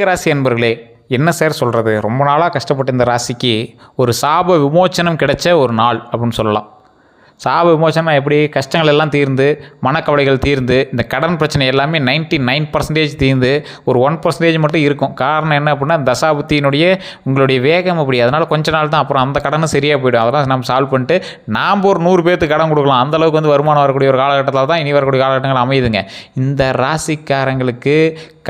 ராசி என்பர்களே என்ன சார் சொல்கிறது ரொம்ப நாளாக கஷ்டப்பட்ட இந்த ராசிக்கு ஒரு சாப விமோச்சனம் கிடைச்ச ஒரு நாள் அப்படின்னு சொல்லலாம். சாப விமோசனம் எப்படி கஷ்டங்கள் எல்லாம் தீர்ந்து மனக்கவலைகள் தீர்ந்து இந்த கடன் பிரச்சனை எல்லாமே 99% நைன் பர்சன்டேஜ் தீர்ந்து ஒரு ஒன் பர்சன்டேஜ் மட்டும் இருக்கும். காரணம் என்ன அப்படின்னா தசாபுத்தியினுடைய உங்களுடைய வேகம் அப்படி. அதனால் கொஞ்ச நாள் தான் அப்புறம் அந்த கடனும் சரியாக போயிடும். அதெல்லாம் நம்ம சால்வ் பண்ணிட்டு நாம் ஒரு நூறு பேர்த்துக்கு கடன் கொடுக்கலாம். அந்த அளவுக்கு வந்து வருமானம் வரக்கூடிய ஒரு காலகட்டத்தில் தான் இனி வரக்கூடிய காலகட்டங்கள் அமையுதுங்க. இந்த ராசிக்காரங்களுக்கு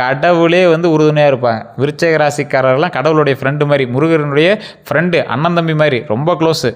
கடவுளே வந்து உறுதுணையாக இருப்பாங்க. விருச்சக ராசிக்காரர்கள்லாம் கடவுளுடைய ஃப்ரெண்டு மாதிரி முருகனுடைய ஃப்ரெண்டு அண்ணன் தம்பி மாதிரி ரொம்ப க்ளோஸு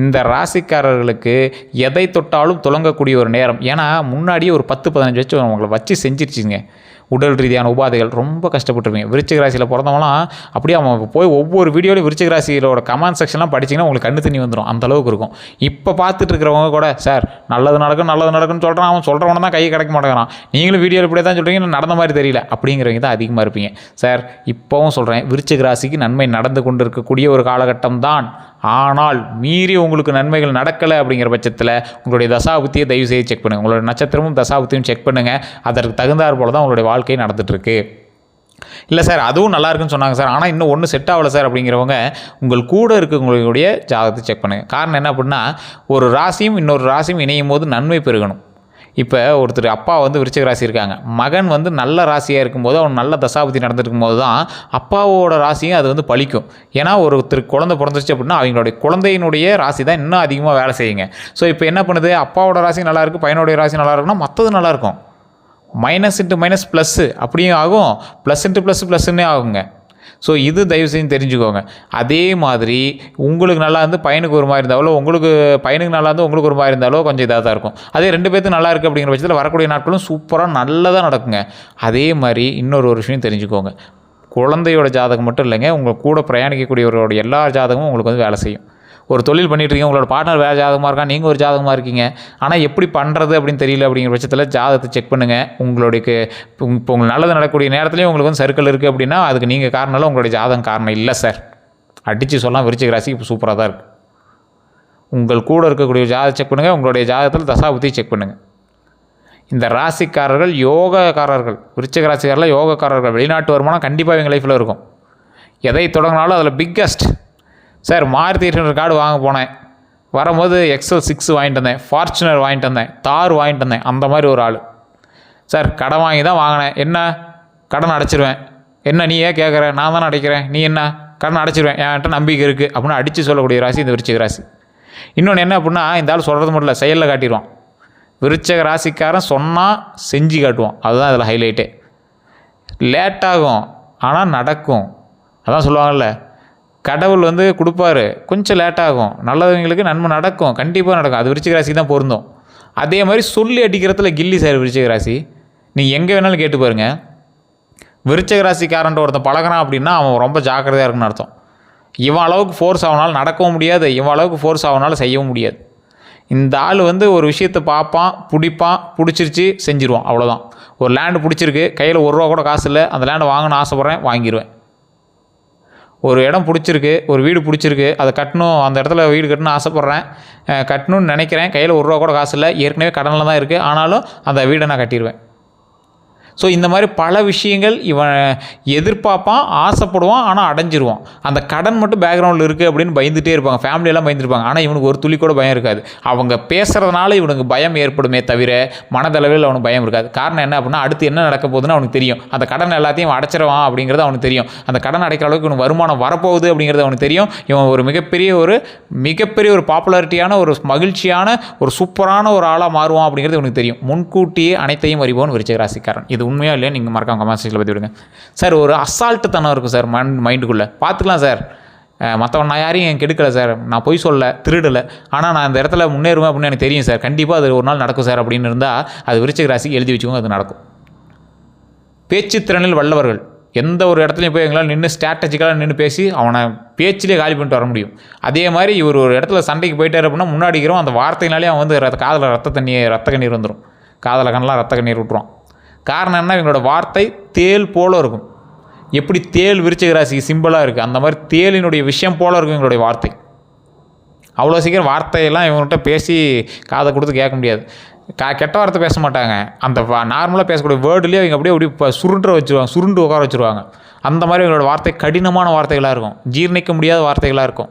இந்த ராசிக்காரர்களுக்கு எதை தொட்டாலும் துளங்கக்கூடிய ஒரு நேரம். ஏன்னா முன்னாடியே ஒரு பத்து பதினஞ்சு வச்சு அவங்கள வச்சு செஞ்சிருச்சுங்க. உடல் ரீதியான உபாதைகள் ரொம்ப கஷ்டப்பட்டுருவீங்க விருச்சிக ராசியில் பிறந்தவங்களாம் அப்படியே அவன் போய் ஒவ்வொரு வீடியோலையும் விருச்சிக ராசியிலோட கமெண்ட் செக்ஷன்லாம் படிச்சிங்கன்னா உங்களுக்கு கண்ணு தண்ணி வந்துடும் அந்த அளவுக்கு இருக்கும். இப்போ பார்த்துட்டு இருக்கிறவங்க கூட சார் நல்லது நடக்கும் நல்லது நடக்கும்னு சொல்கிறான் அவன் சொல்கிறவன தான் கை கிடைக்க மாட்டேங்கிறான். நீங்களும் வீடியோவில் இப்படி தான் சொல்கிறீங்க நடந்த மாதிரி தெரியல. அப்படிங்கிறவங்க தான் அதிகமாக இருப்பீங்க. சார் இப்போவும் சொல்கிறேன் விருச்சிக ராசிக்கு நன்மை நடந்து கொண்டு இருக்கக்கூடிய ஒரு காலகட்டம் தான். ஆனால் மீறி உங்களுக்கு நன்மைகள் நடக்கலை. அப்படிங்கிற பட்சத்தில் உங்களுடைய தசாபுத்தியை தயவு செய்து செக் பண்ணுங்கள் உங்களுடைய நட்சத்திரமும் தசாபுத்தியும் செக் பண்ணுங்கள் அதற்கு தகுந்தாற் போல தான் உங்களுடைய வாழ்க்கை நடந்துகிட்ருக்கு இல்லை சார் அதுவும் நல்லா இருக்குன்னு சொன்னாங்க சார். ஆனால் இன்னும் ஒன்றும் செட் ஆகலை சார் அப்படிங்கிறவங்க உங்கள் கூட இருக்கவங்களுடைய ஜாதகத்தை செக் பண்ணுங்கள் காரணம் என்ன அப்படின்னா ஒரு ராசியும் இன்னொரு ராசியும் இணையும் போது நன்மை பெருகணும். இப்போ ஒருத்தர் அப்பா வந்து விருச்சிக ராசி இருக்காங்க. மகன் வந்து நல்ல ராசியாக இருக்கும்போது அவன் நல்ல தசாபதி நடந்துருக்கும் போது தான் அப்பாவோட ராசியும் அது வந்து பழிக்கும். ஏன்னா ஒருத்தர் குழந்தை பிறந்துருச்சு அப்படின்னா அவங்களுடைய குழந்தையினுடைய ராசி தான் இன்னும் அதிகமாக வேலை செய்யுங்க. ஸோ இப்போ என்ன பண்ணுது? அப்பாவோட ராசி நல்லாயிருக்கு பையனுடைய ராசி நல்லா இருக்குன்னா மற்றது நல்லாயிருக்கும் மைனஸ் இன்ட்டு மைனஸ் ப்ளஸ்ஸு அப்படியும் ஆகும். ப்ளஸ் இன்ட்டு ப்ளஸ் ப்ளஸ்ன்னே ஆகுங்க. ஸோ இது தயவு செஞ்சு தெரிஞ்சுக்கோங்க. அதே மாதிரி உங்களுக்கு நல்லா இருந்து பையனுக்கு ஒரு மாதிரி இருந்தாலோ உங்களுக்கு பையனுக்கு நல்லா இருந்து உங்களுக்கு ஒரு மாதிரி இருந்தாலோ கொஞ்சம் இதாக தான் இருக்கும். அதே ரெண்டு பேர்த்துக்கு நல்லா இருக்குது அப்படிங்கிற பட்சத்தில் வரக்கூடிய நாட்களும் சூப்பராக நல்லதாக நடக்குங்க. அதே மாதிரி இன்னொரு ஒரு விஷயம் தெரிஞ்சுக்கோங்க. குழந்தையோட ஜாதகம் மட்டும் இல்லைங்க. உங்கள் கூட பிரயாணிக்கக்கூடியவரோட எல்லா ஜாதகமும் உங்களுக்கு வந்து வேலை செய்யும். ஒரு தொழில் பண்ணிட்டு இருக்கீங்க உங்களோட பார்ட்னர் வேறு ஜாதகமாக இருக்கா நீங்கள் ஒரு ஜாதகமாக இருக்கீங்க. ஆனால் எப்படி பண்ணுறது அப்படின்னு தெரியல அப்படிங்கிற பட்சத்தில் ஜாதகத்தை செக் பண்ணுங்கள் உங்களுடைய இப்போ உங்களுக்கு நல்லது நடக்கக்கூடிய நேரத்துலேயும் உங்களுக்கு வந்து சர்க்கிள் இருக்குது அப்படின்னா அதுக்கு நீங்கள் காரணம் இல்லை உங்களுடைய ஜாதகம் காரணம் இல்லை சார் அடித்து சொல்லலாம் விருச்சிக ராசி இப்போ சூப்பராக தான் இருக்குது உங்கள் கூட இருக்கக்கூடிய ஜாதகம் செக் பண்ணுங்கள் உங்களுடைய ஜாதகத்தில் தசாபுத்தி செக் பண்ணுங்கள் இந்த ராசிக்காரர்கள் யோகக்காரர்கள் விருச்சிக ராசிக்காரர்கள் யோகக்காரர்கள் வெளிநாட்டு வருமானம் கண்டிப்பாக எங்கள் லைஃப்பில் இருக்கும். எதை தொடங்கினாலும் அதில் பிக்கஸ்ட் சார் மாருதி எட்டு ஹண்ட்ரட் கார்டு வாங்க போனேன். வரும்போது எக்ஸல் சிக்ஸ் வாங்கிட்டு வந்தேன். ஃபார்ச்சுனர் வாங்கிட்டு வந்தேன். தார் வாங்கிட்டு வந்தேன். அந்த மாதிரி ஒரு ஆள். சார் கடன் வாங்கி தான் வாங்கினேன். என்ன? கடன் அடைச்சிருவேன். என்ன நீ ஏன் கேட்குற நான் தானே அடைக்கிறேன். நீ என்ன? கடன் அடைச்சிருவேன். என்கிட்ட நம்பிக்கை இருக்குது அப்படின்னு அடித்து சொல்லக்கூடிய ராசி இந்த விருச்சிக ராசி. இன்னொன்று என்ன அப்படின்னா இந்த ஆள் சொல்கிறது மட்டும் இல்லை செயலில் காட்டிடுவான். விருச்சக ராசிக்காரன் சொன்னால் செஞ்சு காட்டுவான். அதுதான் அதில் ஹைலைட்டே லேட்டாகும் ஆனால் நடக்கும். அதான் சொல்லுவாங்கள்ல கடவுள் வந்து கொடுப்பாரு. கொஞ்சம் லேட்டாகும் நல்லவங்களுக்கு நன்மை நடக்கும். கண்டிப்பாக நடக்கும். அது விருச்சிக ராசி தான் பொருந்தும். அதே மாதிரி சொல்லி அடிக்கிறதுல கில்லி சார் விருச்சிக ராசி. நீ எங்கே வேணாலும் கேட்டு பாருங்கள் விருச்சிக ராசிக்காரன்ட்டு ஒருத்தன் பழகுறான் அப்படின்னா அவன் ரொம்ப ஜாக்கிரதையாக இருக்குன்னு அர்த்தம். இவன் அளவுக்கு ஃபோர்ஸ் ஆகினாலும் நடக்கவும் முடியாது. இவன் அளவுக்கு ஃபோர்ஸ் ஆகனாலும் செய்யவும் முடியாது. இந்த ஆள் வந்து ஒரு விஷயத்தை பார்ப்பான் பிடிப்பான் பிடிச்சிருச்சு செஞ்சிருவான். அவ்வளோதான் ஒரு லேண்டு பிடிச்சிருக்கு. கையில் ஒரு ரூபா கூட காசு இல்லை. அந்த லேண்டை வாங்கணும்னு ஆசைப்பட்றேன் வாங்கிடுவேன் ஒரு இடம் பிடிச்சிருக்கு ஒரு வீடு பிடிச்சிருக்கு அதை கட்டணும் அந்த இடத்துல வீடு கட்டணும்னு ஆசைப்பட்றேன். கட்டணும்னு நினைக்கிறேன். கையில் ஒரு ரூபா கூட காசு இல்லை. ஏற்கனவே கடனில் தான் இருக்குது ஆனாலும் அந்த வீடை நான் கட்டிடுவேன் ஸோ இந்த மாதிரி பல விஷயங்கள் இவன் எதிர்பார்ப்பான் ஆசைப்படுவான் ஆனால் அடைஞ்சிருவான். அந்த கடன் மட்டும் பேக்ரவுண்டில் இருக்குது அப்படின்னு பயந்துட்டே இருப்பாங்க. ஃபேமிலியெல்லாம் பயந்துருப்பாங்க. ஆனால் இவனுக்கு ஒரு துளி கூட பயம் இருக்காது. அவங்க பேசுகிறதுனால இவனுக்கு பயம் ஏற்படுமே தவிர மனதளவில் அவனுக்கு பயம் இருக்காது. காரணம் என்ன அப்படின்னா அடுத்து என்ன நடக்க போகுதுன்னு அவனுக்கு தெரியும். அந்த கடன் எல்லாத்தையும் அடைச்சிருவான் அப்படிங்கிறது அவனுக்கு தெரியும். அந்த கடன் அடைக்கிற அளவுக்கு இவனுக்கு வருமானம் வரப்போகுது அப்படிங்கிறது அவனுக்கு தெரியும். இவன் ஒரு மிகப்பெரிய ஒரு மிகப்பெரிய ஒரு பாப்புலாரிட்டியான ஒரு மகிழ்ச்சியான ஒரு சூப்பரான ஒரு ஆளாக மாறுவான் அப்படிங்கிறது இவனுக்கு தெரியும். முன்கூட்டியே அனைத்தையும் அறிவோன்னு விருச்சிக ராசிக்காரன். இது இது உண்மையாக இல்லையா? நீங்கள் மறக்காம கமெண்ட் செக்ஷனில் பற்றி விடுங்க. சார் ஒரு அசால்ட்டுத்தனம் இருக்கும் சார் மைண்ட் மைண்டுக்குள்ளே பார்த்துக்கலாம் சார். மற்றவன் நான் யாரையும் கெடுக்கலை சார். நான் பொய் சொல்ல திருடலை. ஆனால் நான் அந்த இடத்துல முன்னேறுவேன் அப்படின்னு எனக்கு தெரியும் சார். கண்டிப்பாக அது ஒரு நாள் நடக்கும் சார் அப்படின்னு இருந்தால் அது விருச்சிக ராசி எழுதி வச்சுக்கோங்க அது நடக்கும். பேச்சுத்திறனில் வல்லவர்கள். எந்த ஒரு இடத்துலையும் போய் எங்களால் நின்று ஸ்ட்ராட்டஜிக்கலாக நின்று பேசி அவனை பேச்சிலே காலி பண்ணிட்டு வர முடியும். அதே மாதிரி இவர் ஒரு இடத்துல சண்டைக்கு போயிட்டார் அப்படின்னா முன்னாடி இருக்கிறோம் அந்த வார்த்தையினாலே அவன் வந்து ரத்த காதில் ரத்த தண்ணி ரத்த கண்ணீர் வந்துடும் காதில் கண்ணெலாம் ரத்த கண்ணீர் விட்டுருவான் காரணம் என்ன? இவங்களோட வார்த்தை தேல் போல இருக்கும். எப்படி தேல் விருச்சிக ராசிக்கு சிம்பிளாக இருக்குது அந்த மாதிரி தேலினுடைய விஷயம் போல இருக்கும் எங்களுடைய வார்த்தை. அவ்வளோ சீக்கிரம் வார்த்தையெல்லாம் இவங்கள்ட்ட பேசி காதை கொடுத்து கேட்க முடியாது. கா கெட்ட வார்த்தை பேச மாட்டாங்க. அந்த நார்மலாக பேசக்கூடிய வேர்டுலேயே அவங்க அப்படியே அப்படியே இப்போ சுருண்டு வச்சுருவாங்க சுருண்டு உட்கார வச்சுருவாங்க. அந்த மாதிரி இவங்களோட வார்த்தை கடினமான வார்த்தைகளாக இருக்கும். ஜீர்ணிக்க முடியாத வார்த்தைகளாக இருக்கும்.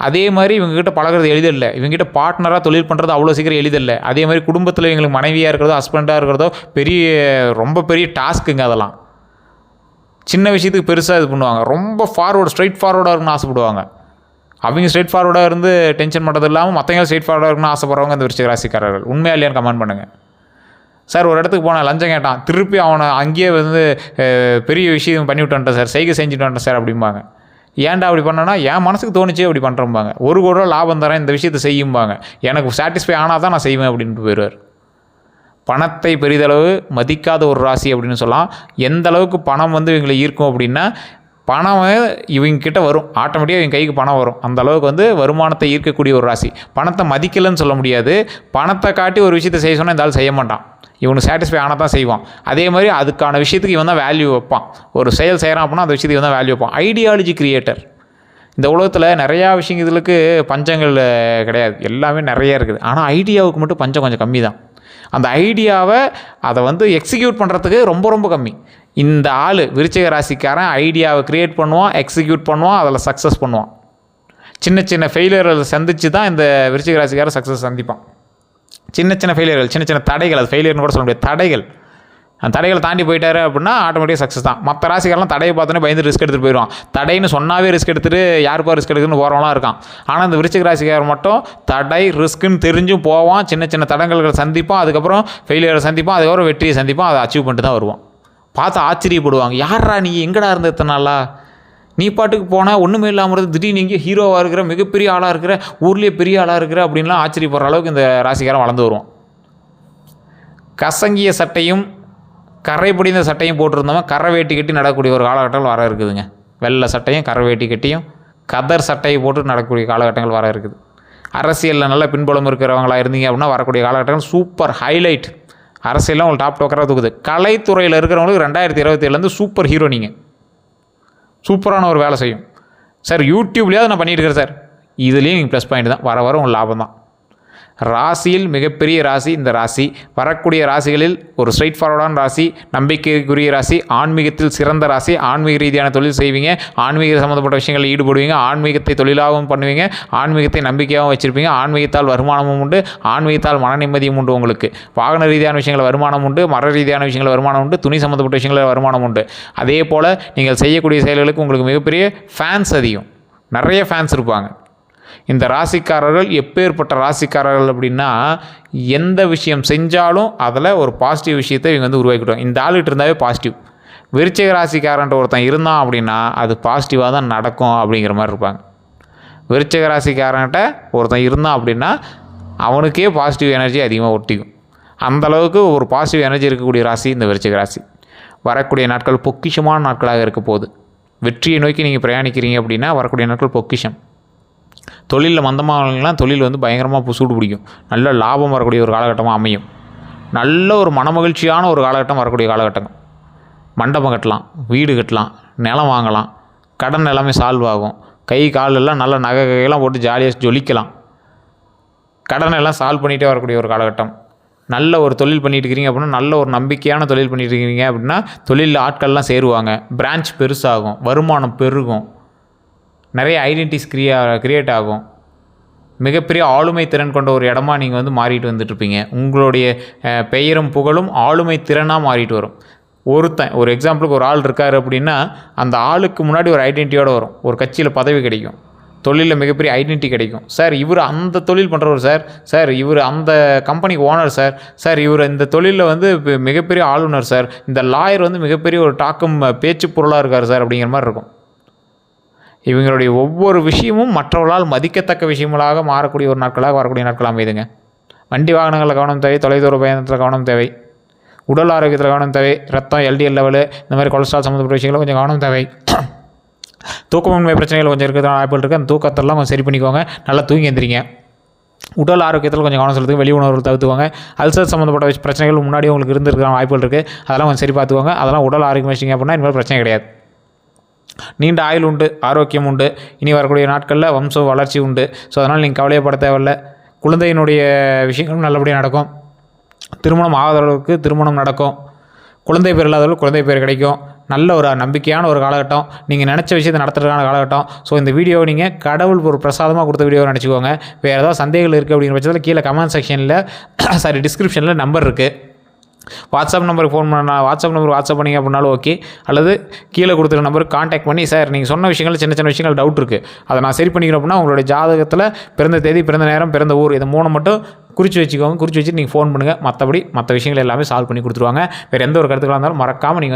அதே மாதிரி இவங்ககிட்ட பழகிறது எளிதில்லை. இவங்ககிட்ட பார்ட்னராக தொழில் பண்ணுறது அவ்வளோ சீக்கிரம் எளிதில்லை. அதே மாதிரி குடும்பத்தில் இவங்களுக்கு மனைவியாக இருக்கிறதோ ஹஸ்பண்டாக இருக்கிறதோ பெரிய ரொம்ப பெரிய டாஸ்க்குங்க அதெல்லாம். சின்ன விஷயத்துக்கு பெருசாக இது பண்ணுவாங்க. ரொம்ப ஃபார்வர்டு ஸ்ட்ரைட் ஃபார்வர்டாக இருக்குன்னு ஆசைப்படுவாங்க. அவங்க ஸ்ட்ரைட் ஃபார்வர்டாக இருந்து டென்ஷன் பண்ணுறது இல்லாமல் மற்றவங்க ஸ்ட்ரைட் ஃபார்வர்டாக இருக்குன்னு ஆசைப்படுறவங்க இந்த விருச்சிக ராசிக்காரர்கள். உண்மையா இல்லையான்னு கமெண்ட் பண்ணுங்கள் சார் ஒரு இடத்துக்கு போனேன் லஞ்சம் கேட்டான். திருப்பி அவனை அங்கேயே வந்து பெரிய விஷயம் பண்ணி விட்டான்ட்டேன் சார் செய்கை செஞ்சுட்டு வந்துட்டேன் சார் அப்படிம்பாங்க. ஏன்டா அப்படி பண்ணனா என் மனசுக்கு தோணுச்சு அப்படி பண்ணுறம்பாங்க ஒரு கோடி ரூபா லாபம் தரேன் இந்த விஷயத்தை செய்யும்பாங்க. எனக்கு சாட்டிஸ்ஃபை ஆனால் தான் நான் செய்வேன் அப்படின்ட்டு போயிடுவார். பணத்தை பெரிதளவு மதிக்காத ஒரு ராசி அப்படின்னு சொல்லலாம். எந்த அளவுக்கு பணம் வந்து இவங்களை ஈர்க்கும் அப்படின்னா பணம் இவங்க கிட்ட வரும். ஆட்டோமேட்டிக்காக இவங்க கைக்கு பணம் வரும். அந்த அளவுக்கு வந்து வருமானத்தை ஈர்க்கக்கூடிய ஒரு ராசி. பணத்தை மதிக்கலைன்னு சொல்ல முடியாது. பணத்தை காட்டி ஒரு விஷயத்தை செய்ய சொன்னால் இந்த ஆள் செய்ய மாட்டான். இவனுக்கு சாட்டிஸ்ஃபை ஆனால் தான் செய்வான். அதே மாதிரி அதுக்கான விஷயத்துக்கு இவன் தான் வேல்யூ வைப்பான். ஒரு செயல் செய்கிறான் அப்படின்னா அந்த விஷயத்துக்கு இவன் தான் வேல்யூ வைப்பான். ஐடியாலஜி கிரியேட்டர் இந்த உலகத்தில் நிறையா விஷயங்களுக்கு பஞ்சங்கள் கிடையாது. எல்லாமே நிறைய இருக்குது. ஆனால் ஐடியாவுக்கு மட்டும் பஞ்சம் கொஞ்சம் கம்மி தான். அந்த ஐடியாவை அதை வந்து எக்ஸிக்யூட் பண்ணுறதுக்கு ரொம்ப ரொம்ப கம்மி. இந்த ஆள் விருச்சிக ராசிக்காரன் ஐடியாவை க்ரியேட் பண்ணுவான் எக்ஸிக்யூட் பண்ணுவான் அதில் சக்ஸஸ் பண்ணுவான். சின்ன சின்ன ஃபெயிலியர்களை சந்தித்து தான் இந்த விருச்சிக ராசிக்காரன் சக்ஸஸ் சந்திப்பான். சின்ன சின்ன ஃபெயிலியர்கள் சின்ன சின்ன தடைகள் அது ஃபெயிலியர்னு கூட சொல்ல முடியாது. தடைகள். அந்த தடைகளை தாண்டி போயிட்டாரு அப்படின்னா ஆட்டோமேட்டிக்காக சக்ஸஸ் தான். மற்ற ராசிக்காரெல்லாம் தடையை பார்த்தோன்னே பயந்து ரிஸ்க் எடுத்துகிட்டு போயிடுவான் தடைன்னு சொன்னாவே ரிஸ்க் எடுத்துகிட்டு யாருப்பா ரிஸ்க் எடுக்குன்னு போகிறவங்களாம் இருக்கான். ஆனால் இந்த விருச்சிக ராசிக்காரர் மட்டும் தடை ரிஸ்க்குன்னு தெரிஞ்சும் போவான். சின்ன சின்ன தடங்கல்களை சந்திப்பான். அதுக்கப்புறம் ஃபெயிலியரை சந்திப்பான். அதுக்கப்புறம் வெற்றியை சந்திப்பான். அதை அச்சீவ் பண்ணிட்டு தான் வருவான். பார்த்து ஆச்சரியப்படுவாங்க. யாரா நீ? எங்கடா இருந்து இத்தனை நாளா? நீ பாட்டுக்கு போனால் ஒன்றுமே இல்லாமல் இருந்தது திடீர்னு இங்கே ஹீரோவாக இருக்கிற மிகப்பெரிய ஆளாக இருக்கிற ஊர்லேயே பெரிய ஆளாக இருக்கிற அப்படின்லாம் ஆச்சரியப்படுற அளவுக்கு இந்த ராசிக்காரன் வளர்ந்து வருவான். கசங்கிய சட்டையும் கரை பிடிந்த சட்டையும் போட்டிருந்தவன் கரை வேட்டி கட்டி நடக்கக்கூடிய ஒரு காலகட்டங்கள் வர இருக்குதுங்க. வெள்ளை சட்டையும் கரை வேட்டி கட்டியும் கதர் சட்டையை போட்டு நடக்கக்கூடிய காலகட்டங்கள் வர இருக்குது. அரசியலில் நல்ல பின்புலம் இருக்கிறவங்களா இருந்தீங்க அப்படின்னா வரக்கூடிய காலகட்டங்கள் சூப்பர் ஹைலைட் அரசியலாம் உங்களுக்கு டாப் டோக்கராக தூக்குது. கலைத்துறையில் இருக்கிறவங்களுக்கு ரெண்டாயிரத்தி இருபத்தேழுலேருந்து சூப்பர் ஹீரோ நீங்கள் சூப்பரான ஒரு வேலை செய்யும். சார் யூடியூப்லேயாவது நான் பண்ணியிருக்கிறேன் சார். இதுலேயும் ப்ளஸ் பாயிண்ட் தான். வர வர உங்கள் லாபம் தான். ராசியில் மிகப்பெரிய ராசி இந்த ராசி. வரக்கூடிய ராசிகளில் ஒரு ஸ்ட்ரைட் ஃபார்வர்டான ராசி நம்பிக்கைக்குரிய ராசி ஆன்மீகத்தில் சிறந்த ராசி ஆன்மீக ரீதியான தொழில் செய்வீங்க ஆன்மீக சம்மந்தப்பட்ட விஷயங்களில் ஈடுபடுவீங்க ஆன்மீகத்தை தொழிலாகவும் பண்ணுவீங்க ஆன்மீகத்தை நம்பிக்கையாகவும் வச்சுருப்பீங்க ஆன்மீகத்தால் வருமானமும் உண்டு ஆன்மீகத்தால் மன நிம்மதியும் உண்டு உங்களுக்கு. வாகன ரீதியான விஷயங்கள் வருமானம் உண்டு மர ரீதியான விஷயங்கள் வருமானம் உண்டு துணி சம்மந்தப்பட்ட விஷயங்கள் வருமானம் உண்டு. அதே போல் நீங்கள் செய்யக்கூடிய செயல்களுக்கு உங்களுக்கு மிகப்பெரிய ஃபேன்ஸ் அதிகம். நிறைய ஃபேன்ஸ் இருப்பாங்க. இந்த ராசிக்காரர்கள் எப்பேற்பட்ட ராசிக்காரர்கள் அப்படின்னா எந்த விஷயம் செஞ்சாலும் அதில் ஒரு பாசிட்டிவ் விஷயத்தை இவங்க வந்து உருவாக்கிவிடுவாங்க இந்த ஆளுகிட்ட இருந்தாவே பாசிட்டிவ் விருச்சிக ராசிக்காரன்ட்ட ஒருத்தன் இருந்தான் அப்படின்னா அது பாசிட்டிவாக தான் நடக்கும் அப்படிங்கிற மாதிரி இருப்பாங்க. விருச்சிக ராசிக்காரன்கிட்ட ஒருத்தன் இருந்தான் அப்படின்னா அவனுக்கே பாசிட்டிவ் எனர்ஜி அதிகமாக ஒட்டிக்கும். அந்தளவுக்கு ஒரு பாசிட்டிவ் எனர்ஜி இருக்கக்கூடிய ராசி இந்த விருச்சிக ராசி. வரக்கூடிய நாட்கள் பொக்கிஷமான நாட்களாக இருக்க போகுது. வெற்றியை நோக்கி நீங்கள் பிரயாணிக்கிறீங்க அப்படின்னா வரக்கூடிய நாட்கள் பொக்கிஷம். தொழிலில் மந்தமானவங்களாம் தொழில் வந்து பயங்கரமாக சூடு பிடிக்கும். நல்ல லாபம் வரக்கூடிய ஒரு காலகட்டமாக அமையும். நல்ல ஒரு மனமகிழ்ச்சியான ஒரு காலகட்டம் வரக்கூடிய காலகட்டம். மண்டபம் கட்டலாம் வீடு கட்டலாம் நிலம் வாங்கலாம் கடன் எல்லாமே சால்வ் ஆகும். கை கால் எல்லாம் நல்ல நகை கையெல்லாம் போட்டு ஜாலியாக ஜொலிக்கலாம். கடனை எல்லாம் சால்வ் பண்ணிகிட்டே வரக்கூடிய ஒரு காலகட்டம். நல்ல ஒரு தொழில் பண்ணிட்டு இருக்கிறீங்க அப்படின்னா நல்ல ஒரு நம்பிக்கையான தொழில் பண்ணிட்டுருக்கீங்க அப்படின்னா தொழிலில் ஆட்கள்லாம் சேருவாங்க. பிரான்ச் பெருசாகும் வருமானம் பெருகும். நிறைய ஐடென்டிஸ் கிரியா கிரியேட் ஆகும். மிகப்பெரிய ஆளுமை திறன் கொண்ட ஒரு இடமா நீங்கள் வந்து மாறிட்டு வந்துட்டுருப்பீங்க. உங்களுடைய பெயரும் புகழும் ஆளுமை திறனாக மாறிட்டு வரும். ஒருத்தன் ஒரு எக்ஸாம்பிளுக்கு ஒரு ஆள் இருக்கார் அப்படின்னா அந்த ஆளுக்கு முன்னாடி ஒரு ஐடென்டிட்டியோட வரும். ஒரு கட்சியில் பதவி கிடைக்கும். தொழிலில் மிகப்பெரிய ஐடென்டிட்டி கிடைக்கும். சார் இவர் அந்த தொழில் பண்ணுறவர் சார். சார் இவர் அந்த கம்பெனிக்கு ஓனர் சார். சார் இவர் இந்த தொழிலில் வந்து மிகப்பெரிய ஆளுநர் சார். இந்த லாயர் வந்து மிகப்பெரிய ஒரு டாக்கும் பேச்சு பொருளாக இருக்கார் சார் அப்படிங்கிற மாதிரி இருக்கும். இவங்களுடைய ஒவ்வொரு விஷயமும் மற்றவர்களால் மதிக்கத்தக்க விஷயங்களாக மாறக்கூடிய ஒரு நாட்களாக வரக்கூடிய நாட்கள் அமைதுங்க. வண்டி வாகனங்களில் கவனம் தேவை தொலைதூர பயணத்தில் கவனம் தேவை உடல் ஆரோக்கியத்தில் கவனம் தேவை ரத்தம் எல்டிஎல் லெவலு இந்த மாதிரி கொலஸ்ட்ரால் சம்மந்தப்பட்ட விஷயங்களும் கொஞ்சம் கவனம் தேவை. தூக்கமின்மை பிரச்சனைகள் கொஞ்சம் இருக்கிறதான வாய்ப்புகள் இருக்குது அந்த தூக்கத்தெல்லாம் கொஞ்சம் சரி பண்ணிக்கோங்க. நல்லா தூங்கி எந்திரிங்க. உடல் ஆரோக்கியத்தில் கொஞ்சம் கவனம் செலுத்துங்க. வெளி உணவுகள் தவிர்த்துவாங்க அல்சர் சம்மந்தப்பட்ட பிரச்சனைகள் முன்னாடி உங்களுக்கு இருந்திருக்கிற வாய்ப்புகள் இருக்குது அதெல்லாம் கொஞ்சம் சரி பார்த்துக்கோங்க. அதெல்லாம் உடல் ஆரோக்கியம் வச்சிங்க அப்படின்னா இனிமேல் பிரச்சனை கிடையாது. நீண்ட ஆயுள் உண்டு ஆரோக்கியம் உண்டு. இனி வரக்கூடிய நாட்களில் வம்ச வளர்ச்சி உண்டு. ஸோ அதனால் நீங்கள் கவலையப்பட தேவையில்ல. குழந்தையினுடைய விஷயங்களும் நல்லபடியாக நடக்கும். திருமணம் ஆகாதவர்களுக்கு திருமணம் நடக்கும். குழந்தை பேர் இல்லாதவர்கள் குழந்தை பேர் கிடைக்கும். நல்ல ஒரு நம்பிக்கையான ஒரு காலகட்டம். நீங்கள் நினச்ச விஷயத்தை நடத்துறதுக்கான காலகட்டம். ஸோ இந்த வீடியோவை நீங்கள் கடவுள் ஒரு பிரசாதமாக கொடுத்த வீடியோவை நினச்சிக்கோங்க. வேறு ஏதாவது சந்தேகங்கள் இருக்குது அப்படிங்கிற பட்சத்தில் கீழே கமெண்ட் செக்ஷனில் சாரி டிஸ்கிரிப்ஷனில் நம்பர் இருக்குது வாட்ஸ்அப் நம்பருக்கு ஃபோன் பண்ண வாட்ஸ்அப் நம்பர் வாட்ஸ்அப் பண்ணிங்க அப்படின்னாலும் ஓகே அல்லது கீழே கொடுத்துருக்க நம்பருக்கு காண்டாக்ட் பண்ணி சார் நீங்கள் சொன்ன விஷயங்கள் சின்ன சின்ன விஷயங்கள் டவுட் இருக்குது அதை நான் சரி பண்ணிக்கிறேன் அப்படின்னா உங்களுடைய ஜாதகத்தில் பிறந்த தேதி பிறந்த நேரம் பிறந்த ஊர் இதை மூணு மட்டும் குறித்து வச்சுக்கோங்க. குறித்து வச்சுட்டு நீங்கள் ஃபோன் பண்ணுங்கள் மற்றபடி மற்ற விஷயங்கள் எல்லாமே சால்வ் பண்ணி கொடுத்துருவாங்க. வேறு எந்த ஒரு கருத்துக்களாக இருந்தாலும் மறக்காமல் நீங்கள்